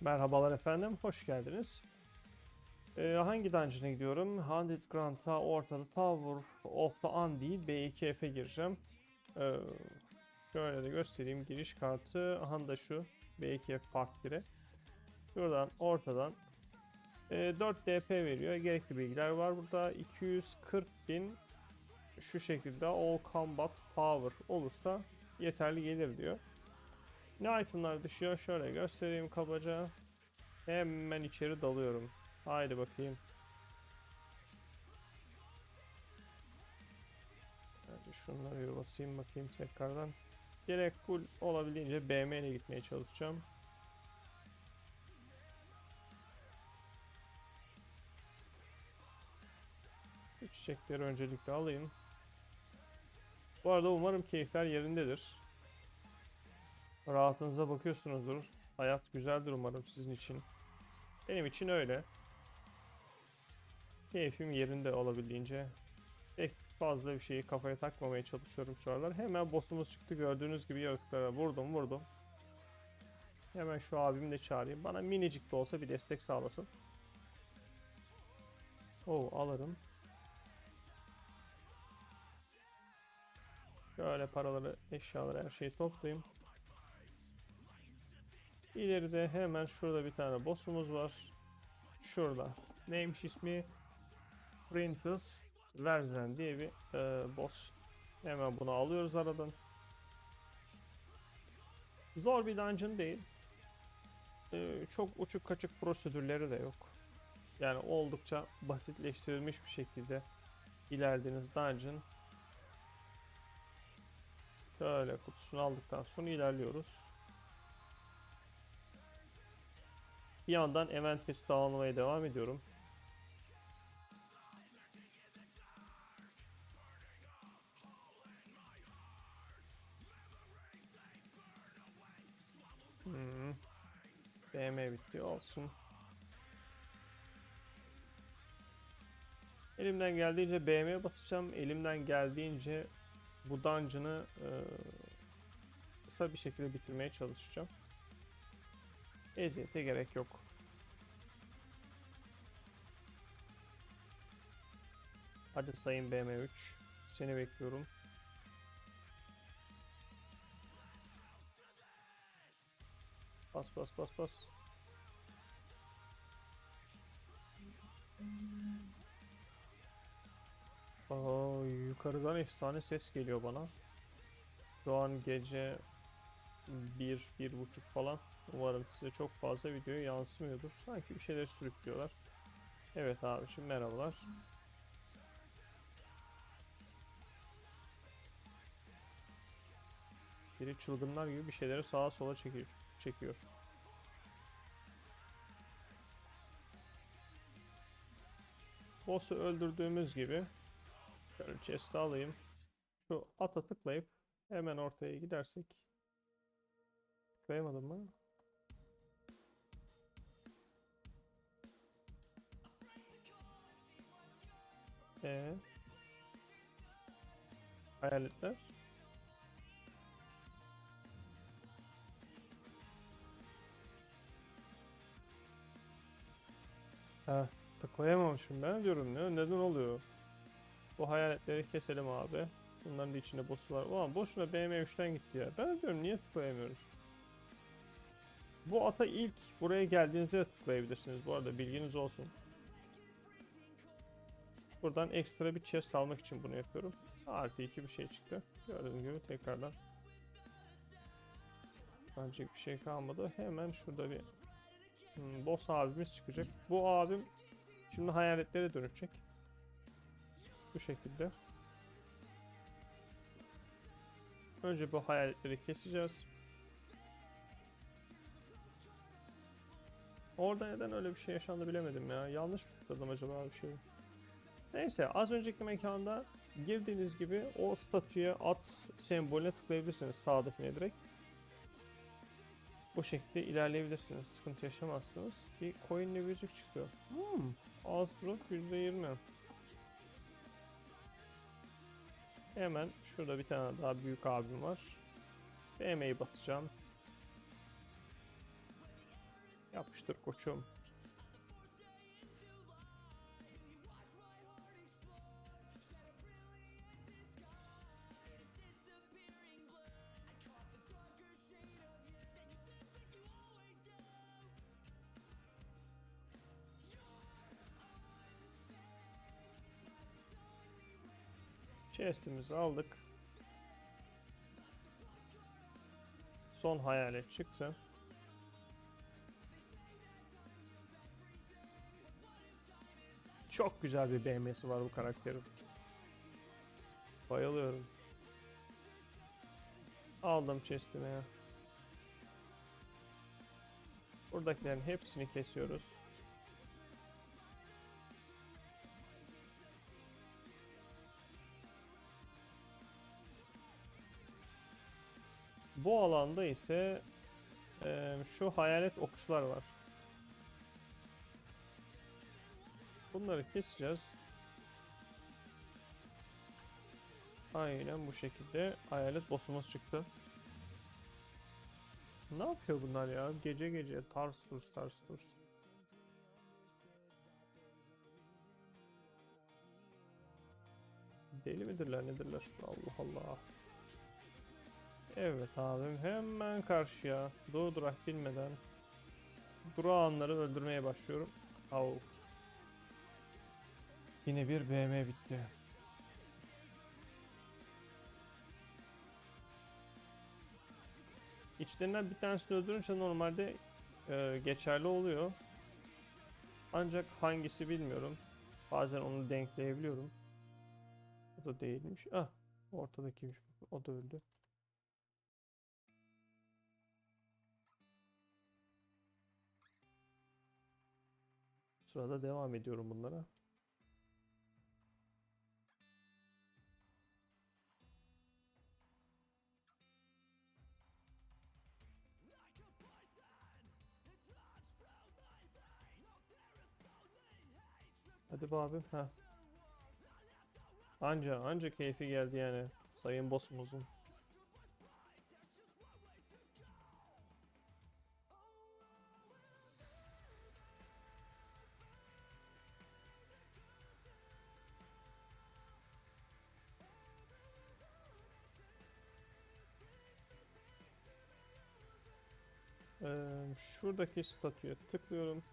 Merhabalar efendim, hoş geldiniz. Ee, hangi dungeon'a gidiyorum? Hundred Grant'a ortada Tower of the Undead B2F'e gireceğim. Ee, şöyle de göstereyim giriş kartı. Aha da şu B2F Part 1'e. Şuradan ortadan e, 4 DP veriyor. Gerekli bilgiler var burada. 240 bin şu şekilde All Combat Power olursa yeterli gelir diyor. Ne itemlar düşüyor? Şöyle göstereyim kabaca. Hemen içeri dalıyorum. Haydi bakayım. Hadi şunları bir basayım bakayım tekrardan. Gerek full olabildiğince BM ile gitmeye çalışacağım. Şu çiçekleri öncelikle alayım. Bu arada umarım keyifler yerindedir. Rahatınıza bakıyorsunuzdur. Hayat güzeldir umarım sizin için. Benim için öyle. Keyfim yerinde olabildiğince. Pek fazla bir şeyi kafaya takmamaya çalışıyorum şu aralar. Hemen boss'umuz çıktı gördüğünüz gibi yaratıklara vurdum vurdum. Hemen şu abimi de çağırayım. Bana minicik de olsa bir destek sağlasın. Oo alırım. Şöyle paraları, eşyaları, her şeyi toplayayım. İleride hemen şurada bir tane boss'umuz var. Şurada. Neymiş ismi? Printus Verzen diye bir e, boss. Hemen bunu alıyoruz aradan. Zor bir dungeon değil. E, çok uçuk kaçık prosedürleri de yok. Yani oldukça basitleştirilmiş bir şekilde ilerlediğiniz dungeon. Şöyle kutusunu aldıktan sonra ilerliyoruz. Bir yandan event pesi dağılmaya devam ediyorum. Hmm. BM bitti olsun. Elimden geldiğince BM'ye basacağım. Elimden geldiğince bu dungeon'ı e, kısa bir şekilde bitirmeye çalışacağım. Eziyete gerek yok. Hadi sayın BM3. Seni bekliyorum. Bas bas bas bas. Aa, yukarıdan efsane ses geliyor bana. Şu an gece bir, bir buçuk falan. Umarım size çok fazla video yansımıyordur. Sanki bir şeyler sürüklüyorlar. Evet abiciğim merhabalar. Biri çılgınlar gibi bir şeyleri sağa sola çekiyor. çekiyor. Boss'u öldürdüğümüz gibi şöyle chest'i alayım. Şu ata tıklayıp hemen ortaya gidersek tıklayamadım mı? Ee, hayaletler. Ha, tıklayamamışım ben diyorum ne neden oluyor? Bu hayaletleri keselim abi. Bunların da içinde boss'u var. Ulan boşuna BM3'ten gitti ya. Ben diyorum niye tıklayamıyoruz? Bu ata ilk buraya geldiğinizde tıklayabilirsiniz bu arada bilginiz olsun. Buradan ekstra bir chest almak için bunu yapıyorum. Artı 2 bir şey çıktı. Gördüğünüz gibi tekrardan. Bence bir şey kalmadı. Hemen şurada bir hmm, boss abimiz çıkacak. Bu abim şimdi hayaletlere dönüşecek. Bu şekilde. Önce bu hayaletleri keseceğiz. Orada neden öyle bir şey yaşandı bilemedim ya. Yanlış mı tıkladım acaba bir şey? Neyse az önceki mekanda girdiğiniz gibi o statüye at sembolüne tıklayabilirsiniz sağdakine direkt. Bu şekilde ilerleyebilirsiniz. Sıkıntı yaşamazsınız. Bir coin'li bir yüzük çıktı. Hmm. Drop %20. Hemen şurada bir tane daha büyük abim var. BM'yi basacağım. Yapıştır koçum. Chest'imizi aldık. Son hayalet çıktı. Çok güzel bir BM'si var bu karakterin. Bayılıyorum. Aldım chest'imi ya. Buradakilerin hepsini kesiyoruz. Bu alanda ise eee, şu hayalet okçular var. Bunları keseceğiz. Aynen bu şekilde hayalet boss'umuz çıktı. Ne yapıyor bunlar ya? Gece gece tars turs tars turs. Deli midirler nedirler? Allah Allah. Evet abim hemen karşıya durdurak bilmeden durağanları öldürmeye başlıyorum. Au. Yine bir BM bitti. İçlerinden bir tanesini öldürünce normalde e, geçerli oluyor. Ancak hangisi bilmiyorum. Bazen onu denkleyebiliyorum. O da değilmiş. Ah, ortadakiymiş. O da öldü. Sırada devam ediyorum bunlara. Hadi be abim. Ha. Anca anca keyfi geldi yani sayın boss'umuzun. Ee, şuradaki statüye tıklıyorum.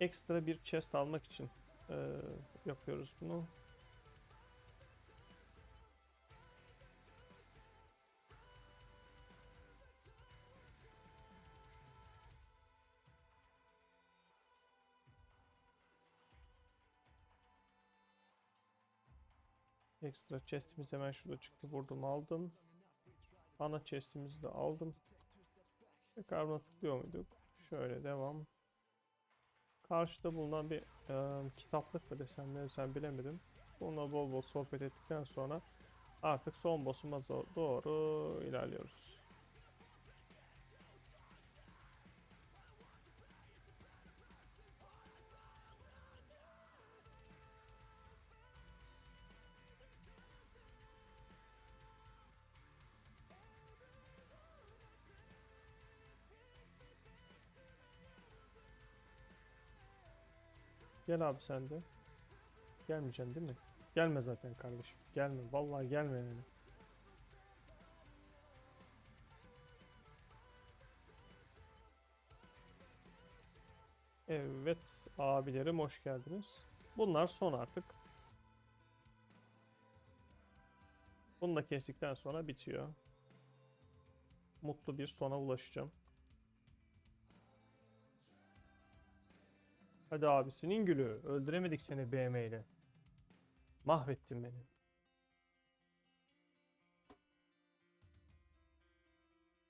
Ekstra bir chest almak için ee, yapıyoruz bunu. Ekstra chestimiz hemen şurada çıktı. Vurdum aldım. Ana chestimizi de aldım. Tekrar buna tıklıyor muyduk? Şöyle devam. Karşıda bulunan bir e, kitaplık mı desem ne desem bilemedim. Bununla bol bol sohbet ettikten sonra artık son boss'uma doğru ilerliyoruz. Gel abi sen de. Gelmeyeceksin değil mi? Gelme zaten kardeşim. Gelme. Vallahi gelme yani. Evet abilerim hoş geldiniz. Bunlar son artık. Bunu da kestikten sonra bitiyor. Mutlu bir sona ulaşacağım. Hadi abisinin gülü. Öldüremedik seni BM ile. Mahvettin beni.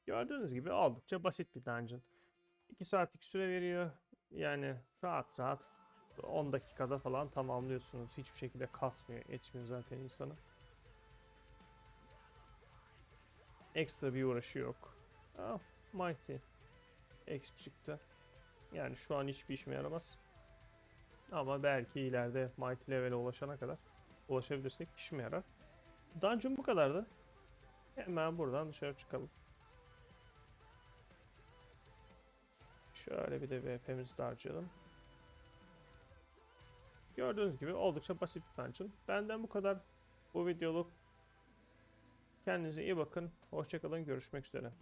Gördüğünüz gibi oldukça basit bir dungeon. 2 saatlik süre veriyor. Yani rahat rahat 10 dakikada falan tamamlıyorsunuz. Hiçbir şekilde kasmıyor, etmiyor zaten insanı. Ekstra bir uğraşı yok. Ah, Mighty. Exp çıktı. Yani şu an hiçbir işime yaramaz. Ama belki ileride Mighty Level'e ulaşana kadar ulaşabilirsek işime yarar. Dungeon bu kadardı. Hemen buradan dışarı çıkalım. Şöyle bir de BP'mizi de harcayalım. Gördüğünüz gibi oldukça basit bir dungeon. Benden bu kadar. Bu videoluk. Kendinize iyi bakın. Hoşçakalın. Görüşmek üzere.